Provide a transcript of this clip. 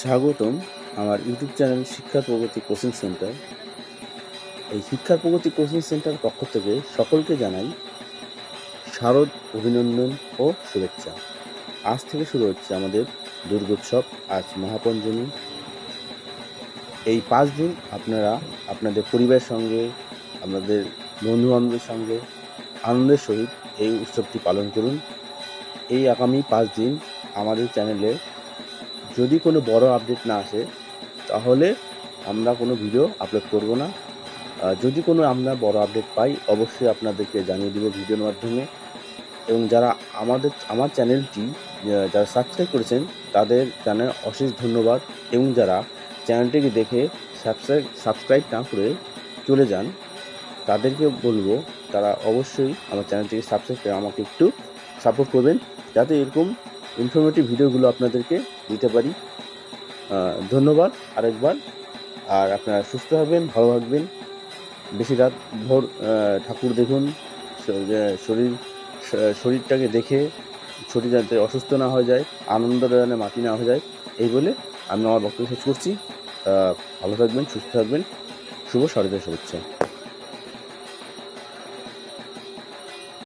স্বাগতম আমার YouTube channel শিক্ষার প্রগতি কোচিং সেন্টার। এই শিক্ষার প্রগতি কোচিং সেন্টার পক্ষ থেকে সকলকে জানাই শারদ অভিনন্দন ও শুভেচ্ছা। আজ থেকে শুরু হচ্ছে আমাদের দুর্গোৎসব, আজ মহাপঞ্চমী। এই পাঁচ দিন আপনারা আপনাদের পরিবারের সঙ্গে, আপনাদের বন্ধু বান্ধবের সঙ্গে আনন্দের সহিত এই উৎসবটি পালন করুন। এই আগামী পাঁচ দিন আমাদের চ্যানেলে যদি কোনো বড় আপডেট না আসে, তাহলে আমরা কোনো ভিডিও আপলোড করব না। যদি কোনো আমরা বড় আপডেট পাই, অবশ্যই আপনাদেরকে জানিয়ে দেবো ভিডিওর মাধ্যমে। এবং যারা আমাদের, আমার চ্যানেলটি যারা সাবস্ক্রাইব করেছেন, তাদের জানায় অশেষ ধন্যবাদ। এবং যারা চ্যানেলটিকে দেখে সাবস্ক্রাইব সাবস্ক্রাইব না করে চলে যান তাদেরকে বলব, তারা অবশ্যই আমার চ্যানেলটিকে সাবস্ক্রাইব করে আমাকে একটু সাপোর্ট করবেন। যাতে এরকম ইনফরমেটিভ ভিডিওগুলো আপনাদেরকে দিতে পারি। ধন্যবাদ আরেকবার। আর আপনারা সুস্থ থাকবেন ভালো থাকবেন। বেশি রাত ভোর ঠাকুর দেখুন শরীর শরীরটাকে দেখে শরীর যাতে অসুস্থ না হয়ে যায়, আনন্দ যেন মাটি না হয়ে যায়, এই বলে আমি আমার বক্তব্য শেষ করছি। ভালো থাকবেন, সুস্থ থাকবেন। শুভ শারদীয় শুভেচ্ছা।